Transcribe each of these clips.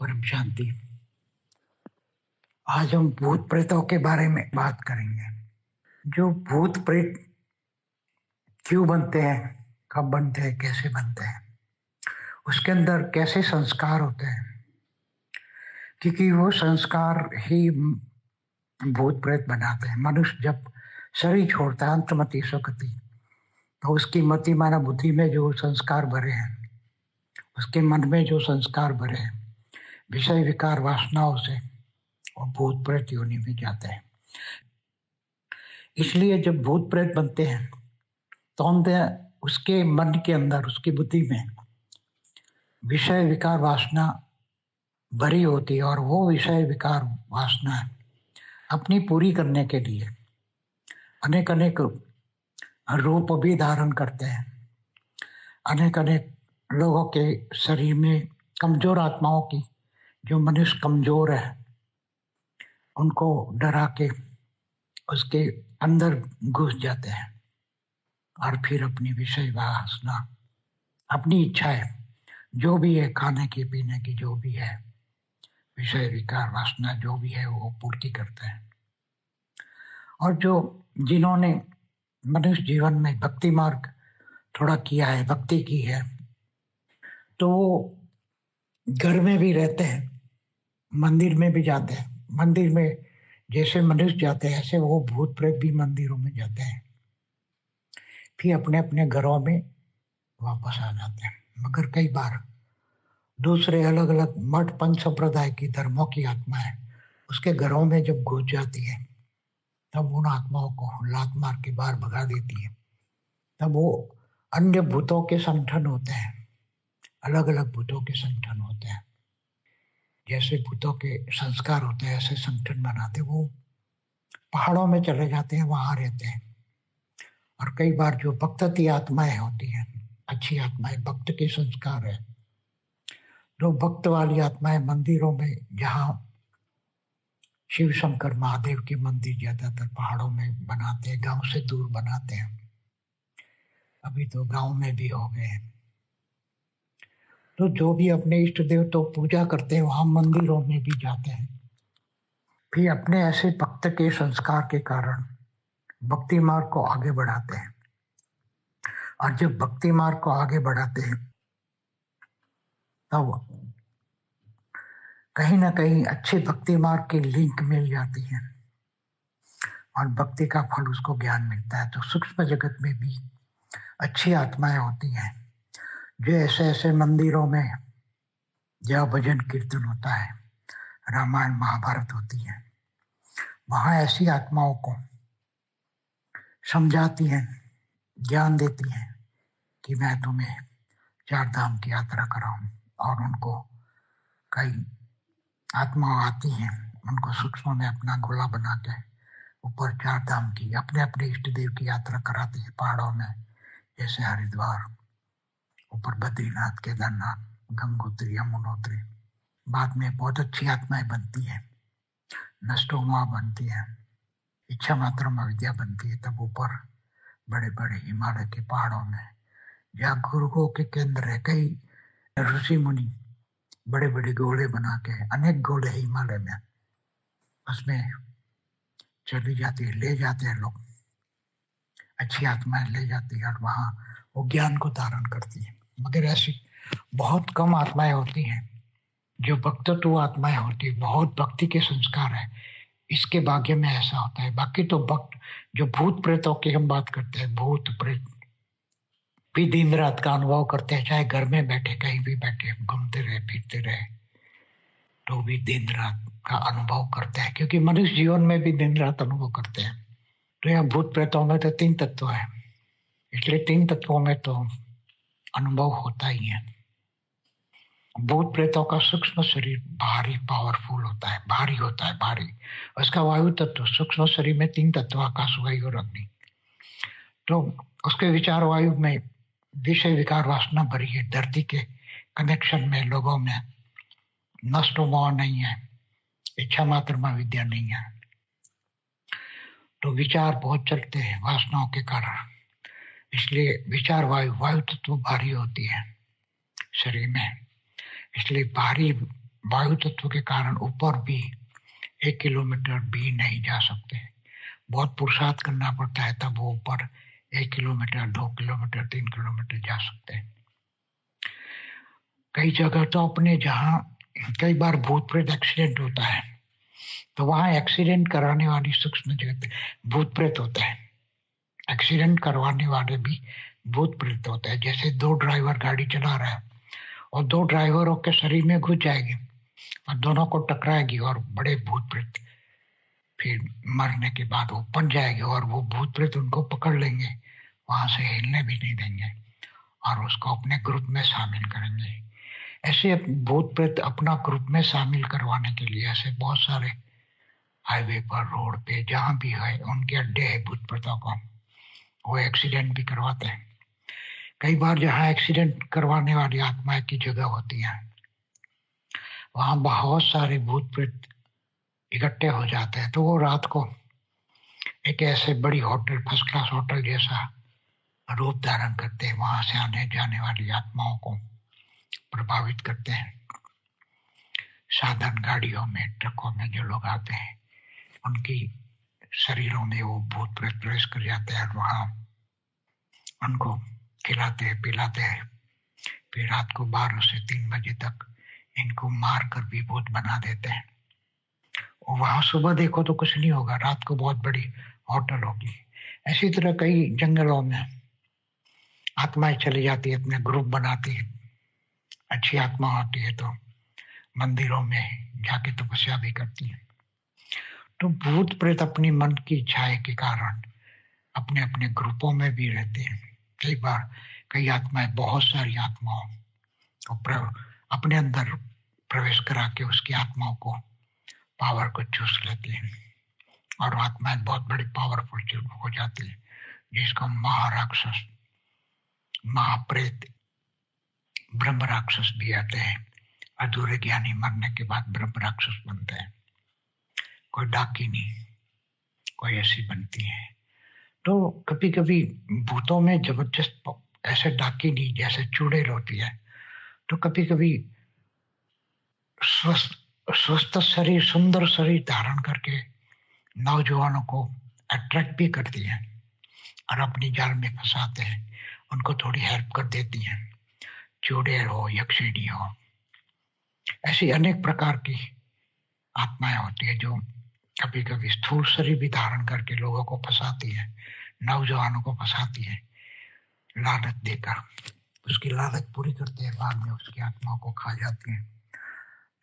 परम शांति आज हम भूत प्रेतों के बारे में बात करेंगे। जो भूत प्रेत क्यों बनते हैं, कब बनते हैं, कैसे बनते हैं, उसके अंदर कैसे संस्कार होते हैं? क्योंकि वो संस्कार ही भूत प्रेत बनाते हैं। मनुष्य जब शरीर छोड़ता है, अंतमति, सुखती तो उसकी मति माना बुद्धि में जो संस्कार भरे हैं, उसके मन में जो संस्कार भरे हैं विषय विकार वासनाओं से वो भूत प्रेत योनि में जाते हैं। इसलिए जब भूत प्रेत बनते हैं तो हम उसके मन के अंदर, उसकी बुद्धि में विषय विकार वासना भरी होती है और वो विषय विकार वासना अपनी पूरी करने के लिए अनेक अनेक रूप भी धारण करते हैं। अनेक अनेक लोगों के शरीर में कमज़ोर आत्माओं की जो मनुष्य कमज़ोर है, उनको डरा के उसके अंदर घुस जाते हैं और फिर अपनी विषय वासना, अपनी इच्छाएँ, जो भी है, खाने की, पीने की, जो भी है, विषय, विकार, वासना, जो भी है, वो पूर्ति करते हैं। और जो जिन्होंने मनुष्य जीवन में भक्ति मार्ग थोड़ा किया है, भक्ति की है तो वो घर में भी रहते हैं। मंदिर में भी जाते हैं। मंदिर में जैसे मनुष्य जाते हैं, ऐसे वो भूत प्रेत भी मंदिरों में जाते हैं। फिर अपने अपने घरों में वापस आ जाते हैं। मगर कई बार दूसरे अलग अलग मठ पंच संप्रदाय की धर्मों की आत्माएँ उसके घरों में जब घुस जाती है, तब उन आत्माओं को लात मार के बाहर भगा देती है। तब वो अन्य भूतों के संगठन होते हैं। अलग अलग भूतों के संगठन होते हैं। जैसे भूतों के संस्कार होते हैं, ऐसे संगठन बनाते वो पहाड़ों में चले जाते हैं, वहाँ रहते हैं। और कई बार जो भक्ति आत्माएँ होती हैं, अच्छी आत्माएँ, भक्त के संस्कार है, जो भक्त वाली आत्माएँ मंदिरों में, जहाँ शिव शंकर महादेव के मंदिर ज़्यादातर पहाड़ों में बनाते हैं, गाँव से दूर बनाते हैं। अभी तो गाँव में भी हो गए हैं। तो जो भी अपने इष्ट देव तो पूजा करते हैं, वहाँ मंदिरों में भी जाते हैं। फिर अपने ऐसे भक्त के संस्कार के कारण भक्ति मार्ग को आगे बढ़ाते हैं। और जब भक्ति मार्ग को आगे बढ़ाते हैं, तब कहीं ना कहीं अच्छे भक्ति मार्ग की लिंक मिल जाती है। और भक्ति का फल उसको ज्ञान मिलता है। तो सूक्ष्म जगत में भी अच्छी आत्माएँ होती हैं। जो ऐसे ऐसे मंदिरों में जहाँ भजन कीर्तन होता है, रामायण महाभारत होती है, वहाँ ऐसी आत्माओं को समझाती हैं, ज्ञान देती हैं कि मैं तुम्हें चार धाम की यात्रा कराऊं और उनको कई आत्मा आती हैं, उनको सूक्ष्म में अपना गोला बना के ऊपर चार धाम की अपने अपने इष्ट देव की यात्रा कराती है, पहाड़ों में, जैसे हरिद्वार ऊपर बद्रीनाथ केदारनाथ गंगोत्री, यमुनोत्री। बाद में बहुत अच्छी आत्माएँ बनती है। नष्टोमा बनती है। इच्छा मात्र में विद्या बनती है तब ऊपर बड़े बड़े हिमालय के पहाड़ों में, जहाँ गुरुओं के केंद्र है। कई ऋषि मुनि बड़े बड़े गोले बना के अनेक गोले हिमालय में उसमें चली जाती है, ले जाते हैं लोग। अच्छी आत्माएँ ले जाती है और वहाँ वो ज्ञान को धारण करती है। मगर ऐसी बहुत कम आत्माएँ होती हैं, जो भक्तत्व आत्माएँ होती है। बहुत भक्ति के संस्कार है। इसके भाग्य में ऐसा होता है। बाकी तो भक्त, जो भूत प्रेतों की हम बात करते हैं, भूत प्रेत। भी दिन रात का अनुभव करते हैं, चाहे घर में बैठे, कहीं भी बैठे घूमते रहे, फिरते रहे तो भी दिन रात का अनुभव करते हैं। क्योंकि मनुष्य जीवन में भी दिन रात अनुभव करते हैं। तो यहाँ भूत प्रेतों में तो तीन तत्व है। इसलिए तीन तत्वों में तो अनुभव होता ही है। भूत प्रेतों का सूक्ष्म शरीर भारी पावरफुल होता है, भारी होता है, भारी। उसका वायु तत्व, सूक्ष्म शरीर में तीन तत्व, आकाश, वायु और अग्नि। तो उसके विचार वायु में विषय विकार वासना भरी है, धरती के कनेक्शन में, लोगों में। नष्ट मोह नहीं है, इच्छा मात्र में विद्या नहीं है। तो विचार बहुत चलते हैं वासनाओं के कारण। इसलिए विचार वायु वायु तत्व भारी होती है शरीर में। इसलिए भारी वायु तत्व के कारण ऊपर भी एक किलोमीटर भी नहीं जा सकते। बहुत पुरुषार्थ करना पड़ता है, तब वो ऊपर एक किलोमीटर, दो किलोमीटर, तीन किलोमीटर जा सकते हैं। कई जगह तो अपने जहाँ कई बार भूत प्रेत एक्सीडेंट होता है तो वहाँ एक्सीडेंट कराने वाली सूक्ष्म जगत भूत प्रेत होता है। एक्सीडेंट करवाने वाले भी भूत प्रेत होते हैं। जैसे दो ड्राइवर गाड़ी चला रहा है और दो ड्राइवरों के शरीर में घुस जाएगी और दोनों को टकराएगी और बड़े भूत प्रेत फिर मरने के बाद वो बन जाएगी और वो भूत प्रेत उनको पकड़ लेंगे, वहाँ से हिलने भी नहीं देंगे और उसको अपने ग्रुप में शामिल करेंगे। ऐसे भूत प्रेत अपना ग्रुप में शामिल करवाने के लिए ऐसे बहुत सारे हाईवे पर, रोड पे, जहाँ भी है, उनके अड्डे है भूत प्रेतों को। वो एक्सीडेंट भी करवाते हैं। कई बार जहाँ एक्सीडेंट करवाने वाली आत्माएँ की जगह होती है। वहाँ बहुत सारे भूत प्रेत इकट्ठे हो जाते हैं। तो वो रात को एक ऐसे बड़ी होटल फ़र्स्ट क्लास होटल जैसा रूप धारण करते हैं। वहाँ से आने जाने वाली आत्माओं को प्रभावित करते हैं। साधन गाड़ियों में, ट्रकों में जो लोग आते हैं, उनकी शरीरों में वो भूत प्रेत प्रवेश कर जाते हैं और वहाँ उनको खिलाते हैं, पिलाते हैं। फिर रात को बारह से तीन बजे तक इनको मार कर भी भूत बना देते हैं। और वहाँ सुबह देखो तो कुछ नहीं होगा, रात को बहुत बड़ी होटल होगी। ऐसी तरह कई जंगलों में आत्माएँ चली जाती है, अपने ग्रुप बनाती है। अच्छी आत्मा होती है तो मंदिरों में जाके तपस्या भी करती है। तो भूत प्रेत अपनी मन की इच्छाएँ के कारण अपने अपने ग्रुपों में भी रहते हैं। कई बार कई आत्माएँ, बहुत सारी आत्माओं को अपने अंदर प्रवेश करा के उसकी आत्माओं को पावर को चूस लेती है। और आत्माएँ बहुत बड़ी पावरफुल हो जाती है, जिसको महाराक्षस, महाप्रेत ब्रह्म राक्षस भी आते हैं। अधूरे ज्ञानी मरने के बाद ब्रह्म राक्षस बनते हैं। कोई डाकिनी, कोई ऐसी बनती है। तो कभी कभी भूतों में ज़बरदस्त ऐसे डाकिनी जैसे चूड़ेल होती है। तो कभी कभी स्वस्थ स्वस्थ शरीर, सुंदर शरीर धारण करके नौजवानों को अट्रैक्ट भी करती हैं और अपनी जाल में फंसाते हैं। उनको थोड़ी हेल्प कर देती हैं। चूड़ेल हो, यक्षिणी हो, ऐसी अनेक प्रकार की आत्माएँ होती है जो कभी कभी स्थूल शरीर भी धारण करके लोगों को फंसाती है, नौजवानों को फंसाती है। लालच देकर, उसकी लालच पूरी करते हैं, बाद में उसकी आत्माओं को खा जाती है।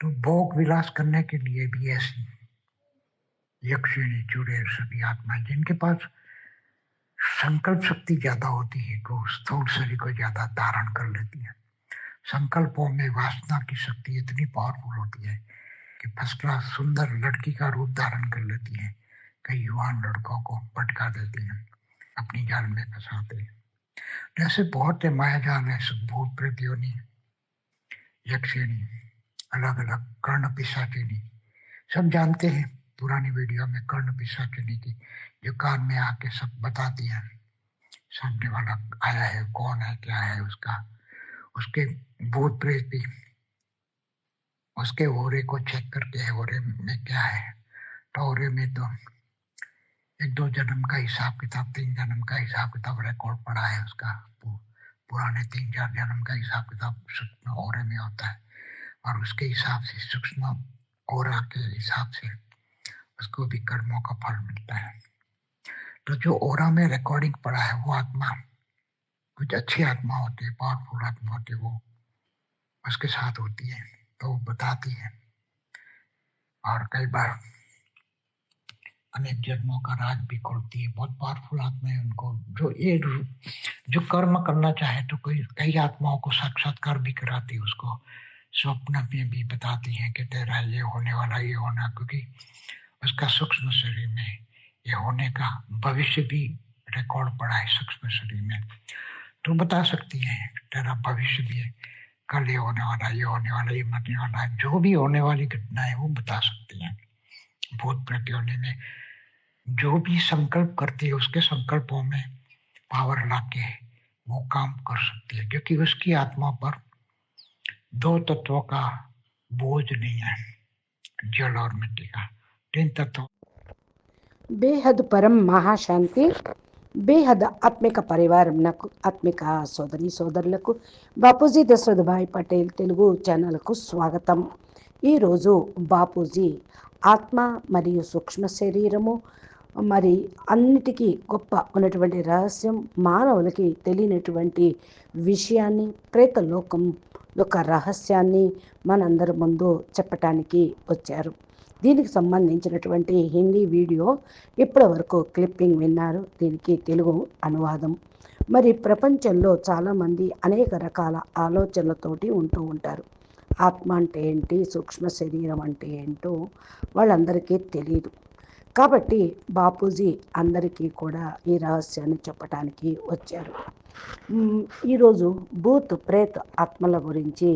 तो भोग विलास करने के लिए भी ऐसी यक्षिणी, चुड़ैल सभी आत्मा जिनके पास संकल्प शक्ति ज़्यादा होती है, वो स्थूल शरीर को ज़्यादा धारण कर लेती है। संकल्पों में वासना की शक्ति इतनी पावरफुल होती है कि फ़र्स्ट क्लास सुंदर लड़की का रूप धारण कर लेती है। कई युवान लड़कों को भटका देती हैं, अपनी जान में फंसाते हैं। जैसे बहुत माया जाल है भूत प्रतियोनी, यक्षिणी अलग अलग कर्ण पिशाचिनी। सब जानते हैं पुरानी वीडियो में कर्ण पिशाचिनी की, जो कान में आके सब बताती है, सामने वाला आया है, कौन है, क्या है उसका, उसके भूत प्रेत भी। उसके ओरे को चेक करके, ओरे में क्या है? तो ओरे में तो एक दो जन्म का हिसाब किताब, तीन जन्म का हिसाब किताब रिकॉर्ड पड़ा है उसका। पुराने तीन चार जन्म का हिसाब किताब सूक्ष्म ओरे में होता है। और उसके हिसाब से सूक्ष्म ओरा के हिसाब से उसको भी कर्मों का फल मिलता है। तो जो ओरा में रिकॉर्डिंग पड़ा है, वो आत्मा, कुछ अच्छी आत्मा होती है पावरफुल आत्मा होती है, वो उसके साथ होती है। तो बताती है। और कई बार अनेक जन्मों का राज भी खोलती है। बहुत पावरफुल आत्मा है उनको। जो ये जो कर्म करना चाहे तो कोई कई आत्माओं को साक्षात्कार भी कराती है उसको। स्वप्न में भी बताती है कि तेरा ये होने वाला, ये होना, क्योंकि उसका सूक्ष्म शरीर में ये होने का भविष्य भी रिकॉर्ड पड़ा है सूक्ष्म शरीर में। तो बता सकती है तेरा भविष्य भी है। कल ये होने वाला, ये होने वाला, ये मरने वाला है। जो भी होने वाली घटना है, वो बता सकती हैं। भूत प्रति होने में जो भी संकल्प करती है, उसके संकल्पों में पावर लाके वो काम कर सकती है, क्योंकि उसकी आत्मा पर दो तत्वों का बोझ नहीं है, जल और मिट्टी का। तीन तत्व बेहद परम महाशांति। బేహద ఆత్మిక పరివారం నాకు ఆత్మిక సోదరి సోదరులకు బాపూజీ దశరథభాయ్ పటేల్ తెలుగు ఛానల్కు స్వాగతం. ఈరోజు బాపూజీ ఆత్మ మరియు సూక్ష్మ శరీరము మరి అన్నిటికీ గొప్ప ఉన్నటువంటి రహస్యం మానవులకి తెలియనటువంటి విషయాన్ని ప్రేత లోకం యొక్క రహస్యాన్ని మనందరి ముందు చెప్పటానికి వచ్చారు. దీనికి సంబంధించినటువంటి హిందీ వీడియో ఇప్పటి వరకు క్లిప్పింగ్ విన్నారు. దీనికి తెలుగు అనువాదం. మరి ప్రపంచంలో చాలామంది అనేక రకాల ఆలోచనలతోటి ఉంటూ ఉంటారు. ఆత్మ అంటే ఏంటి? సూక్ష్మ శరీరం అంటే ఏంటో వాళ్ళందరికీ తెలియదు కాబట్టి బాపూజీ అందరికీ కూడా ఈ రహస్యాన్ని చెప్పడానికి వచ్చారు. ఈరోజు భూత్ ప్రేత్ ఆత్మల గురించి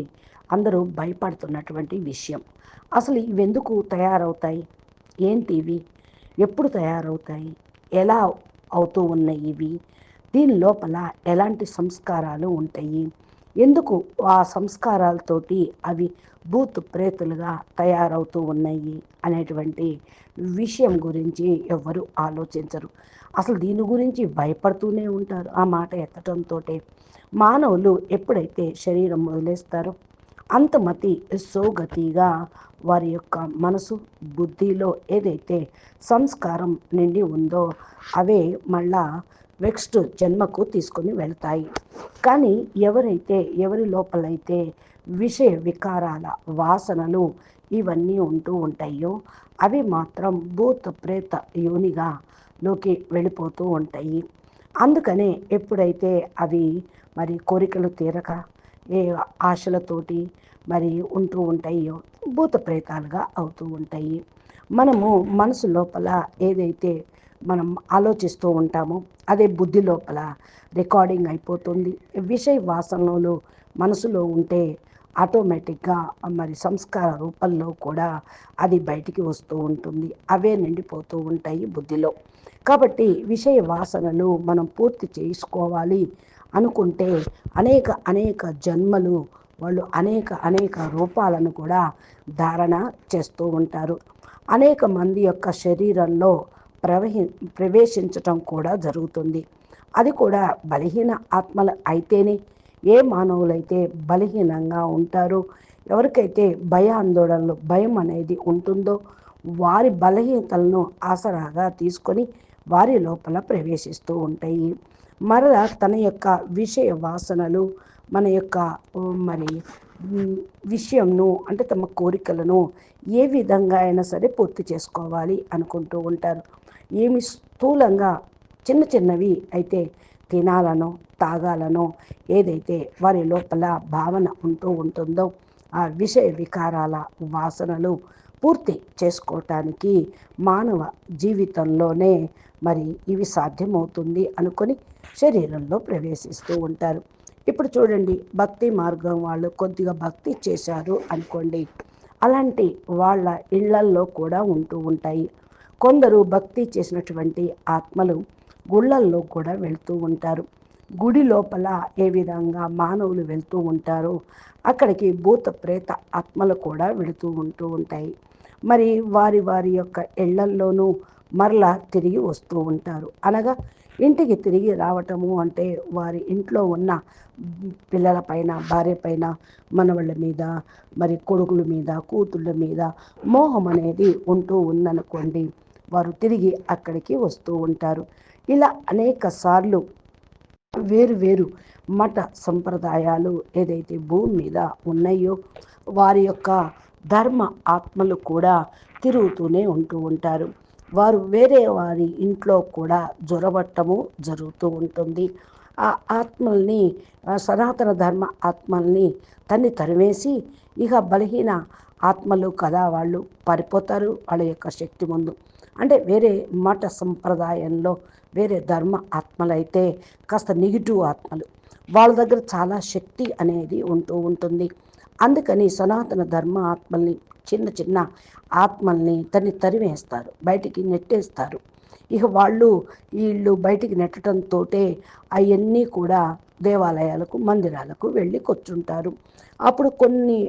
అందరూ భయపడుతున్నటువంటి విషయం. అసలు ఇవెందుకు తయారవుతాయి? ఏంటి ఇవి? ఎప్పుడు తయారవుతాయి? ఎలా అవుతూ ఉన్నాయి ఇవి? దీని లోపల ఎలాంటి సంస్కారాలు ఉంటాయి? ఎందుకు ఆ సంస్కారాలతోటి అవి భూత్ ప్రేతులుగా తయారవుతూ ఉన్నాయి అనేటువంటి విషయం గురించి ఎవ్వరు ఆలోచించరు. అసలు దీని గురించి భయపడుతూనే ఉంటారు ఆ మాట ఎత్తడంతో మానవులు ఎప్పుడైతే శరీరం వదిలేస్తారో అంతమతి సోగతిగా వారి యొక్క మనసు బుద్ధిలో ఏదైతే సంస్కారం నిండి ఉందో అవే మళ్ళా నెక్స్ట్ జన్మకు తీసుకొని వెళ్తాయి. కానీ ఎవరైతే ఎవరి లోపలైతే విషయ వికారాల వాసనలు ఇవన్నీ ఉంటూ ఉంటాయో అవి మాత్రం భూత ప్రేత యోనిగా లోకి వెళ్ళిపోతూ ఉంటాయి. అందుకనే ఎప్పుడైతే అవి మరి కోరికలు తీరక ఏ ఆశలతోటి మరి ఉంటూ ఉంటాయో భూత ప్రేతాలుగా అవుతూ ఉంటాయి. మనము మనసు లోపల ఏదైతే మనం ఆలోచిస్తూ ఉంటామో అదే బుద్ధి లోపల రికార్డింగ్ అయిపోతుంది. విషయ వాసనలు మనసులో ఉంటే ఆటోమేటిక్గా మరి సంస్కార రూపంలో కూడా అది బయటికి వస్తూ ఉంటుంది. అవే నిండిపోతూ ఉంటాయి బుద్ధిలో. కాబట్టి విషయ వాసనలు మనం పూర్తి చేసుకోవాలి అనుకుంటే అనేక అనేక జన్మలు వాళ్ళు అనేక అనేక రూపాలను కూడా ధారణ చేస్తూ ఉంటారు. అనేక మంది యొక్క శరీరంలో ప్రవహి ప్రవేశించటం కూడా జరుగుతుంది. అది కూడా బలహీన ఆత్మలు అయితేనే ఏ మానవులైతే బలహీనంగా ఉంటారో ఎవరికైతే భయాందోళనలు భయం అనేది ఉంటుందో వారి బలహీనతలను ఆసరాగా తీసుకొని వారి లోపల ప్రవేశిస్తూ ఉంటాయి. మరలా తన యొక్క విషయ వాసనలు మన యొక్క మరి విషయంను అంటే తమ కోరికలను ఏ విధంగా అయినా సరే పూర్తి చేసుకోవాలి అనుకుంటూ ఉంటారు. ఏమి స్థూలంగా చిన్న చిన్నవి అయితే తినాలనో తాగాలనో ఏదైతే వారి లోపల భావన ఉంటూ ఉంటుందో ఆ విషయ వికారాల వాసనలు పూర్తి చేసుకోవటానికి మానవ జీవితంలోనే మరి ఇవి సాధ్యమవుతుంది అనుకొని శరీరంలో ప్రవేశిస్తూ ఉంటారు. ఇప్పుడు చూడండి భక్తి మార్గం వాళ్ళు కొద్దిగా భక్తి చేశారు అనుకోండి అలాంటి వాళ్ళ ఇళ్ళల్లో కూడా ఉంటూ ఉంటాయి. కొందరు భక్తి చేసినటువంటి ఆత్మలు గుళ్ళల్లో కూడా వెళ్తూ ఉంటారు. గుడి లోపల ఏ విధంగా మానవులు వెళ్తూ ఉంటారో అక్కడికి భూత ప్రేత ఆత్మలు కూడా వెళుతూ ఉంటూ ఉంటాయి. మరి వారి వారి యొక్క ఇళ్ళల్లోనూ మరలా తిరిగి వస్తూ ఉంటారు. అనగా ఇంటికి తిరిగి రావటము అంటే వారి ఇంట్లో ఉన్న పిల్లల పైన భార్య పైన మనవళ్ళ మీద మరి కొడుకుల మీద కూతుళ్ళ మీద మోహం అనేది ఉంటూ ఉందనుకోండి వారు తిరిగి అక్కడికి వస్తూ ఉంటారు. ఇలా అనేక సార్లు వేరు వేరు మఠ సంప్రదాయాలు ఏదైతే భూమి మీద ఉన్నాయో వారి యొక్క ధర్మ ఆత్మలు కూడా తిరుగుతూనే ఉంటూ ఉంటారు. వారు వేరే వారి ఇంట్లో కూడా జొరబట్టము జరుగుతూ ఉంటుంది. ఆ ఆత్మల్ని సనాతన ధర్మ ఆత్మల్ని తన్ని తరివేసి ఇక బలహీన ఆత్మలు కదా వాళ్ళు పారిపోతారు వాళ్ళ యొక్క శక్తి ముందు. అంటే వేరే మఠ సంప్రదాయంలో వేరే ధర్మ ఆత్మలైతే కాస్త నెగిటివ్ ఆత్మలు. వాళ్ళ దగ్గర చాలా శక్తి అనేది ఉంటూ ఉంటుంది. అందుకని సనాతన ధర్మ ఆత్మల్ని చిన్న చిన్న ఆత్మల్ని తన్ని తరివేస్తారు బయటికి నెట్టేస్తారు. ఇక వాళ్ళు వీళ్ళు బయటికి నెట్టడంతో అవన్నీ కూడా దేవాలయాలకు మందిరాలకు వెళ్ళి కూర్చుంటారు. అప్పుడు కొన్ని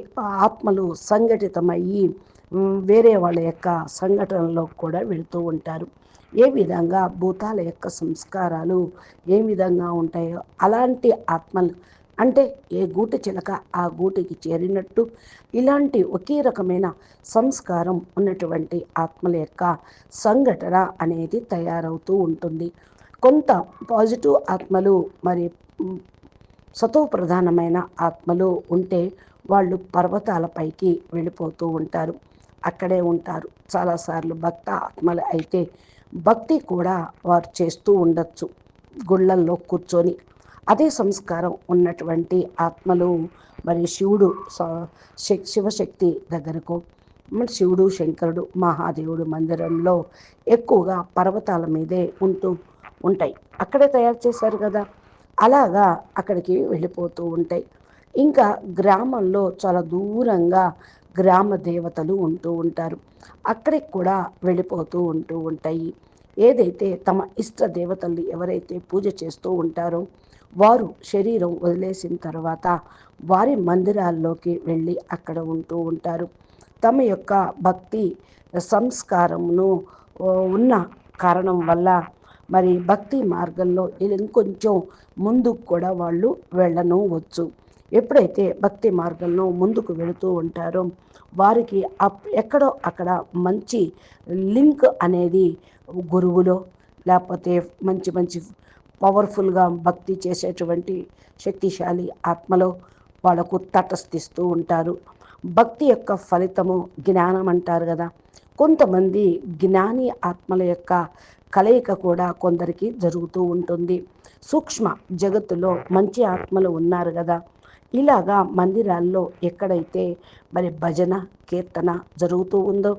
ఆత్మలు సంఘటితమయ్యి వేరే వాళ్ళ యొక్క సంఘటనలో కూడా వెళుతూ ఉంటారు. ఏ విధంగా భూతాల యొక్క సంస్కారాలు ఏ విధంగా ఉంటాయో అలాంటి ఆత్మలు అంటే ఏ గూటి చిలక ఆ గూటికి చేరినట్టు ఇలాంటి ఒకే రకమైన సంస్కారం ఉన్నటువంటి ఆత్మల యొక్క సంఘటన అనేది తయారవుతూ ఉంటుంది. కొంత పాజిటివ్ ఆత్మలు మరి మ్, సతో ప్రధానమైన ఆత్మలు ఉంటే వాళ్ళు పర్వతాలపైకి వెళ్ళిపోతూ ఉంటారు. అక్కడే ఉంటారు. చాలాసార్లు భక్త ఆత్మలు అయితే భక్తి కూడా వారు చేస్తూ ఉండొచ్చు. గుళ్ళల్లో కూర్చొని అదే సంస్కారం ఉన్నటువంటి ఆత్మలు మరి శివుడు స- శక్- శివశక్తి దగ్గరకు మరి శివుడు శంకరుడు మహాదేవుడు మందిరంలో ఎక్కువగా పర్వతాల మీదే ఉంటూ ఉంటాయి. అక్కడే తయారు చేశారు కదా. అలాగా అక్కడికి వెళ్ళిపోతూ ఉంటాయి. ఇంకా గ్రామంలో చాలా దూరంగా గ్రామ దేవతలు ఉంటూ ఉంటారు. అక్కడికి కూడా వెళ్ళిపోతూ ఉంటూ ఉంటాయి. ఏదైతే తమ ఇష్ట దేవతల్ని ఎవరైతే పూజ చేస్తూ ఉంటారో వారు శరీరం వదిలేసిన తర్వాత వారి మందిరాల్లోకి వెళ్ళి అక్కడ ఉంటూ ఉంటారు. తమ యొక్క భక్తి సంస్కారమును ఉన్న కారణం వల్ల మరి భక్తి మార్గంలో ఇంకొంచెం ముందుకు కూడా వాళ్ళు వెళ్ళను వచ్చు. ఎప్పుడైతే భక్తి మార్గంలో ముందుకు వెళుతూ ఉంటారో వారికి అప్ ఎక్కడో అక్కడ మంచి లింక్ అనేది గురువులో లేకపోతే మంచి మంచి పవర్ఫుల్గా భక్తి చేసేటువంటి శక్తిశాలి ఆత్మలో వాళ్ళకు తటస్థిస్తూ ఉంటారు. భక్తి యొక్క ఫలితము జ్ఞానం అంటారు కదా. కొంతమంది జ్ఞాని ఆత్మల యొక్క కలయిక కూడా కొందరికి జరుగుతూ ఉంటుంది. సూక్ష్మ జగత్తులో మంచి ఆత్మలు ఉన్నారు కదా. ఇలాగా మందిరాల్లో ఎక్కడైతే మరి భజన కీర్తన జరుగుతూ ఉందో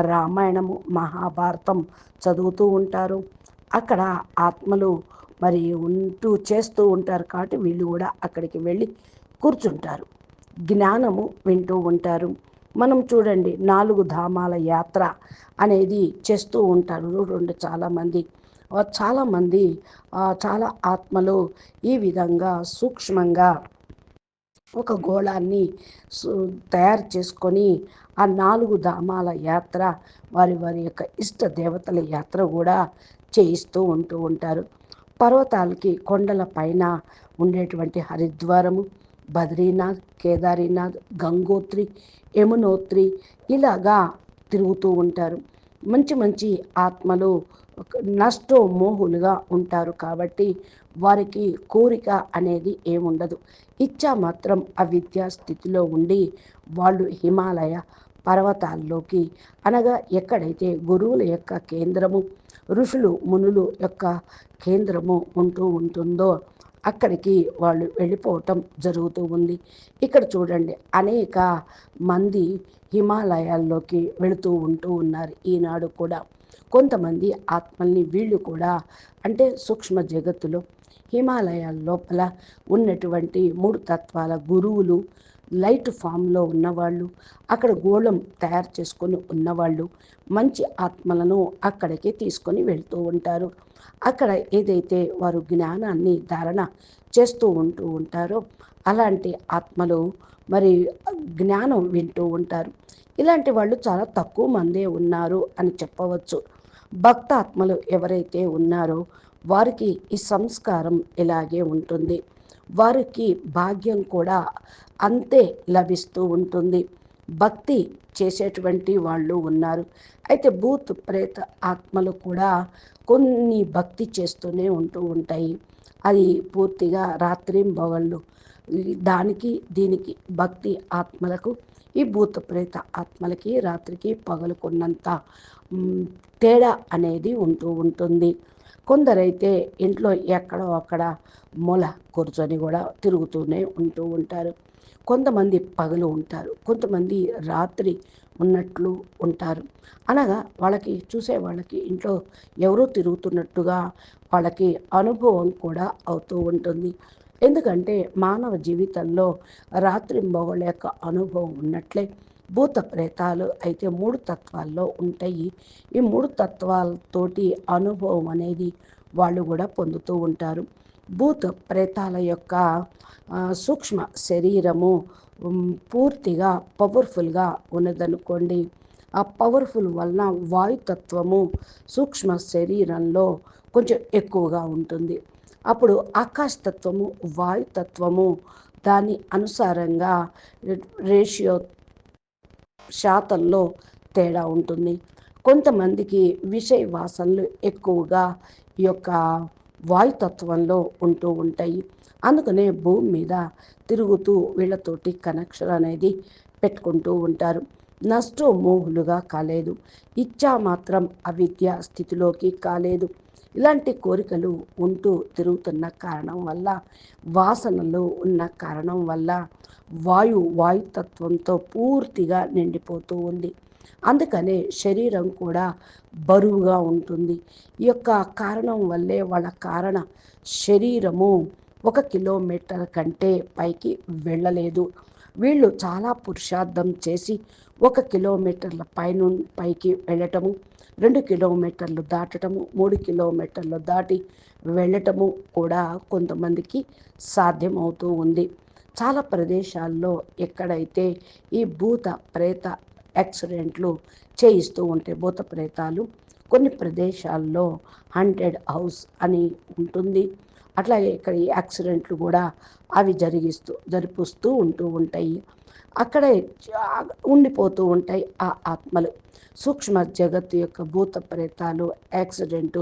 రామాయణము మహాభారతం చదువుతూ ఉంటారు. అక్కడ ఆత్మలు మరి ఉంటూ చేస్తూ ఉంటారు కాబట్టి వీళ్ళు కూడా అక్కడికి వెళ్ళి కూర్చుంటారు. జ్ఞానము వింటూ ఉంటారు. మనం చూడండి నాలుగు ధామాల యాత్ర అనేది చేస్తూ ఉంటారు రెండు చాలామంది చాలామంది చాలా ఆత్మలు ఈ విధంగా సూక్ష్మంగా ఒక గోళాన్ని తయారు చేసుకొని ఆ నాలుగు ధామాల యాత్ర వారి వారి యొక్క ఇష్ట దేవతల యాత్ర కూడా చేయిస్తూ ఉంటూ ఉంటారు. పర్వతాలకి కొండల పైన ఉండేటువంటి హరిద్వారము బద్రీనాథ్ కేదారీనాథ్ గంగోత్రి యమునోత్రి ఇలాగా తిరుగుతూ ఉంటారు. మంచి మంచి ఆత్మలు నష్టో మోహులుగా ఉంటారు కాబట్టి వారికి కోరిక అనేది ఏముండదు. ఇచ్చా మాత్రం అవిద్యా స్థితిలో ఉండి వాళ్ళు హిమాలయ పర్వతాల్లోకి. అనగా ఎక్కడైతే గురువుల యొక్క కేంద్రము ఋషులు మునులు యొక్క కేంద్రము ఉంటూ ఉంటుందో అక్కడికి వాళ్ళు వెళ్ళిపోవటం జరుగుతూ ఉంది. ఇక్కడ చూడండి అనేక మంది హిమాలయాల్లోకి వెళుతూ ఉంటూ ఉన్నారు ఈనాడు కూడా. కొంతమంది ఆత్మల్ని వీళ్ళు కూడా అంటే సూక్ష్మ జగత్తులో హిమాలయాల లోపల ఉన్నటువంటి మూడు తత్వాల గురువులు లైట్ ఫామ్లో ఉన్నవాళ్ళు అక్కడ గోళం తయారు చేసుకొని ఉన్నవాళ్ళు మంచి ఆత్మలను అక్కడికి తీసుకొని వెళ్తూ ఉంటారు. అక్కడ ఏదైతే వారు జ్ఞానాన్ని ధారణ చేస్తూ ఉంటూ ఉంటారో అలాంటి ఆత్మలు మరి జ్ఞానం వింటూ ఉంటారు. ఇలాంటి వాళ్ళు చాలా తక్కువ మందే ఉన్నారు అని చెప్పవచ్చు. భక్తాత్మలు ఎవరైతే ఉన్నారో వారికి ఈ సంస్కారం ఇలాగే ఉంటుంది. వారికి భాగ్యం కూడా అంతే లభిస్తూ ఉంటుంది. భక్తి చేసేటువంటి వాళ్ళు ఉన్నారు. అయితే భూత్ ప్రేత ఆత్మలు కూడా కొన్ని భక్తి చేస్తూనే ఉంటూ ఉంటాయి. అది పూర్తిగా రాత్రింబవళ్ళు ఈ దానికి దీనికి భక్తి ఆత్మలకు ఈ భూత ప్రేత ఆత్మలకి రాత్రికి పగలుకున్నంత తేడా అనేది ఉంటూ ఉంటుంది. కొందరైతే ఇంట్లో ఎక్కడో అక్కడ మూల కూర్చొని కూడా తిరుగుతూనే ఉంటూ ఉంటారు. కొంతమంది పగలు ఉంటారు. కొంతమంది రాత్రి ఉన్నట్లు ఉంటారు. అనగా వాళ్ళకి చూసే వాళ్ళకి ఇంట్లో ఎవరో తిరుగుతున్నట్టుగా వాళ్ళకి అనుభవం కూడా అవుతూ ఉంటుంది. ఎందుకంటే మానవ జీవితంలో రాత్రి మొగల యొక్క అనుభవం ఉన్నట్లే భూత ప్రేతాలు అయితే మూడు తత్వాల్లో ఉంటాయి. ఈ మూడు తత్వాలతోటి అనుభవం అనేది వాళ్ళు కూడా పొందుతూ ఉంటారు. భూత ప్రేతాల యొక్క సూక్ష్మ శరీరము పూర్తిగా పవర్ఫుల్గా ఉన్నదనుకోండి ఆ పవర్ఫుల్ వలన వాయుతత్వము సూక్ష్మ శరీరంలో కొంచెం ఎక్కువగా ఉంటుంది. అప్పుడు ఆకాశతత్వము వాయుతత్వము దాని అనుసారంగా రేషియో శాతంలో తేడా ఉంటుంది. కొంతమందికి విషయ వాసనలు ఎక్కువగా ఈ యొక్క వాయుతత్వంలో ఉంటూ ఉంటాయి. అందుకనే భూమి మీద తిరుగుతూ వీళ్ళతోటి కనెక్షన్ అనేది పెట్టుకుంటూ ఉంటారు. నష్టమోహులుగా కాలేదు. ఇచ్చా మాత్రం అవిద్య స్థితిలోకి కాలేదు. ఇలాంటి కోరికలు ఉంటూ తిరుగుతున్న కారణం వల్ల వాసనలు ఉన్న కారణం వల్ల వాయు వాయుతత్వంతో పూర్తిగా నిండిపోతూ ఉంది. అందుకనే శరీరం కూడా బరువుగా ఉంటుంది. ఈ యొక్క కారణం వల్లే వాళ్ళ కారణ శరీరము ఒక కిలోమీటర్ కంటే పైకి వెళ్ళలేదు. వీళ్ళు చాలా పురుషార్థం చేసి ఒక కిలోమీటర్ల పైన పైకి వెళ్ళటము రెండు కిలోమీటర్లు దాటటము మూడు కిలోమీటర్లు దాటి వెళ్ళటము కూడా కొంతమందికి సాధ్యమవుతూ ఉంది. చాలా ప్రదేశాల్లో ఎక్కడైతే ఈ భూత ప్రేత యాక్సిడెంట్లు చేయిస్తూ ఉంటాయి భూత ప్రేతాలు కొన్ని ప్రదేశాల్లో హండ్రెడ్ హౌస్ అని ఉంటుంది. అట్లాగే ఇక్కడ ఈ యాక్సిడెంట్లు కూడా అవి జరిగిస్తూ జరిపిస్తూ ఉంటూ ఉంటాయి. అక్కడే ఉండిపోతూ ఉంటాయి ఆ ఆత్మలు. సూక్ష్మ జగత్తు యొక్క భూత ప్రేతాలు యాక్సిడెంటు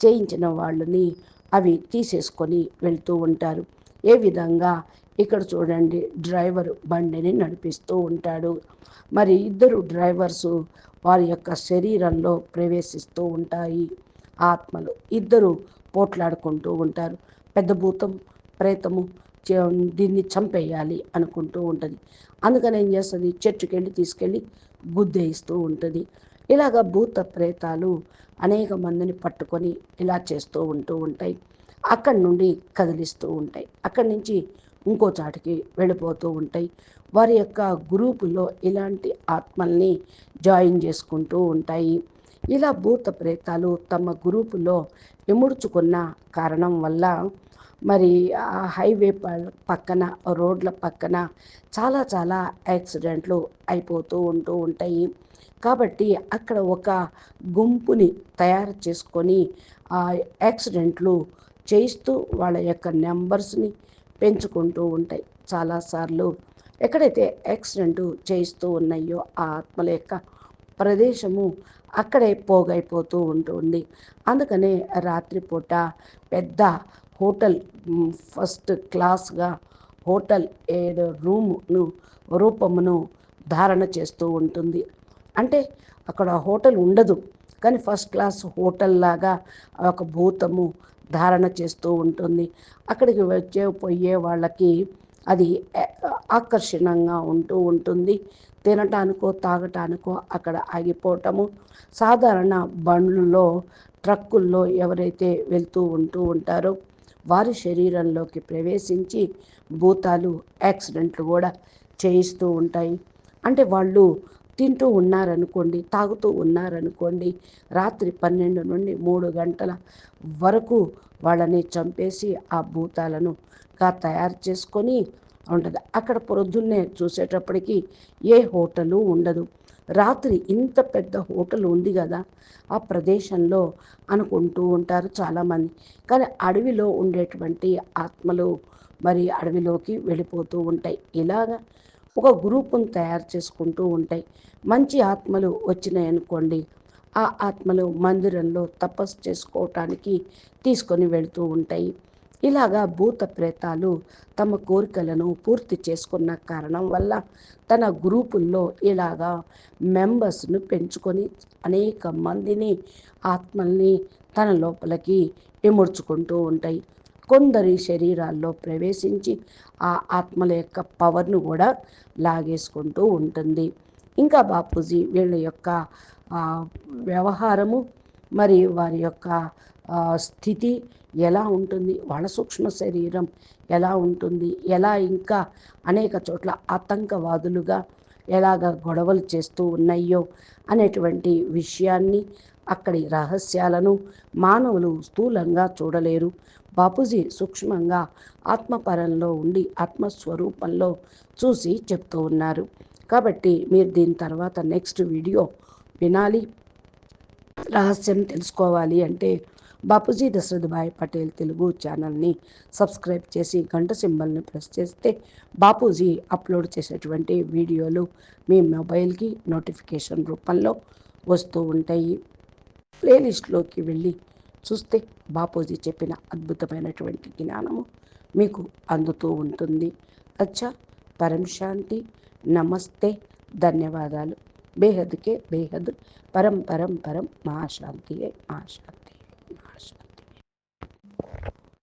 చేయించిన వాళ్ళని అవి తీసేసుకొని వెళ్తూ ఉంటారు. ఏ విధంగా? ఇక్కడ చూడండి డ్రైవర్ బండిని నడిపిస్తూ ఉంటాడు. మరి ఇద్దరు డ్రైవర్సు వారి యొక్క శరీరంలో ప్రవేశిస్తూ ఉంటాయి ఆత్మలు. ఇద్దరు పోట్లాడుకుంటూ ఉంటారు. పెద్ద భూతం ప్రేతము దీన్ని చంపేయాలి అనుకుంటూ ఉంటుంది. అందుకని ఏం చేస్తుంది? చెట్టుకెళ్ళి తీసుకెళ్ళి గుద్దేయిస్తూ ఉంటుంది. ఇలాగ భూత ప్రేతాలు అనేక మందిని పట్టుకొని ఇలా చేస్తూ ఉంటూ ఉంటాయి. అక్కడి నుండి కదిలిస్తూ ఉంటాయి. అక్కడి నుంచి ఇంకో చాటికి వెళ్ళిపోతూ ఉంటాయి. వారి యొక్క గ్రూపులో ఇలాంటి ఆత్మల్ని జాయిన్ చేసుకుంటూ ఉంటాయి. ఇలా భూత ప్రేతాలు తమ గ్రూపులో ఇముడుచుకున్న కారణం వల్ల మరి ఆ హైవే పక్కన రోడ్ల పక్కన చాలా చాలా యాక్సిడెంట్లు అయిపోతూ ఉంటూ ఉంటాయి. కాబట్టి అక్కడ ఒక గుంపుని తయారు చేసుకొని ఆ యాక్సిడెంట్లు చేయిస్తూ వాళ్ళ యొక్క నెంబర్స్ని పెంచుకుంటూ ఉంటాయి. చాలాసార్లు ఎక్కడైతే యాక్సిడెంట్ చేయిస్తూ ఉన్నాయో ఆ ఆత్మల యొక్క ప్రదేశము అక్కడే పోగైపోతూ ఉంటుంది అందుకనే రాత్రిపూట పెద్ద హోటల్ ఫస్ట్ క్లాస్గా హోటల్ ఏదో రూమును రూపమును ధారణ చేస్తూ ఉంటుంది. అంటే అక్కడ హోటల్ ఉండదు. కానీ ఫస్ట్ క్లాస్ హోటల్ లాగా ఒక భూతము ధారణ చేస్తూ ఉంటుంది. అక్కడికి వచ్చే పోయే వాళ్ళకి అది ఆకర్షణంగా ఉంటూ ఉంటుంది. తినటానికో తాగటానికో అక్కడ ఆగిపోవటము. సాధారణ బండ్లలో ట్రక్కుల్లో ఎవరైతే వెళ్తూ ఉంటూ ఉంటారో వారి శరీరంలోకి ప్రవేశించి భూతాలు యాక్సిడెంట్లు కూడా చేయిస్తూ ఉంటాయి. అంటే వాళ్ళు తింటూ ఉన్నారనుకోండి తాగుతూ ఉన్నారనుకోండి రాత్రి పన్నెండు నుండి మూడు గంటల వరకు వాళ్ళని చంపేసి ఆ భూతాలను గా తయారు చేసుకొని ఉంటుంది. అక్కడ పొద్దున్నే చూసేటప్పటికి ఏ హోటలు ఉండదు. రాత్రి ఇంత పెద్ద హోటల్ ఉంది కదా ఆ ప్రదేశంలో అనుకుంటూ ఉంటారు చాలామంది. కానీ అడవిలో ఉండేటువంటి ఆత్మలు మరి అడవిలోకి వెళ్ళిపోతూ ఉంటాయి. ఇలాగా ఒక గ్రూపును తయారు చేసుకుంటూ ఉంటాయి. మంచి ఆత్మలు వచ్చినాయనుకోండి ఆ ఆత్మలు మందిరంలో తపస్సు చేసుకోవటానికి తీసుకొని వెళుతూ ఉంటాయి. ఇలాగా భూత ప్రేతాలు తమ కోరికలను పూర్తి చేసుకున్న కారణం వల్ల తన గ్రూపుల్లో ఇలాగా మెంబర్స్ను పెంచుకొని అనేక మందిని ఆత్మల్ని తన లోపలికి ఇముడ్చుకుంటూ ఉంటాయి. కొందరి శరీరాల్లో ప్రవేశించి ఆ ఆత్మల యొక్క పవర్ను కూడా లాగేసుకుంటూ ఉంటుంది. ఇంకా బాపూజీ వీళ్ళ యొక్క వ్యవహారము మరి వారి యొక్క స్థితి ఎలా ఉంటుంది? వాళ్ళ సూక్ష్మ శరీరం ఎలా ఉంటుంది? ఎలా ఇంకా అనేక చోట్ల ఆతంకవాదులుగా ఎలాగ గొడవలు చేస్తూ ఉన్నాయో అనేటువంటి విషయాన్ని అక్కడి రహస్యాలను మానవులు స్థూలంగా చూడలేరు. బాపూజీ సూక్ష్మంగా ఆత్మపరంలో ఉండి ఆత్మస్వరూపంలో చూసి చెప్తూ ఉన్నారు. కాబట్టి మీరు దీని తర్వాత నెక్స్ట్ వీడియో వినాలి. రహస్యం తెలుసుకోవాలి అంటే బాపూజీ దశరథభాయ్ పటేల్ తెలుగు ఛానల్ని సబ్స్క్రైబ్ చేసి గంట సింబల్ని ప్రెస్ చేస్తే బాపూజీ అప్లోడ్ చేసేటువంటి వీడియోలు మీ మొబైల్కి నోటిఫికేషన్ రూపంలో వస్తూ ఉంటాయి. ప్లేలిస్ట్లోకి వెళ్ళి చూస్తే బాపూజీ చెప్పిన అద్భుతమైనటువంటి జ్ఞానము మీకు అందుతూ ఉంటుంది. అచ్చా పరం శాంతి నమస్తే ధన్యవాదాలు. బేహద్కే బేహద్ పరం పరం పరం మహాశాంతి మహాశాంతి.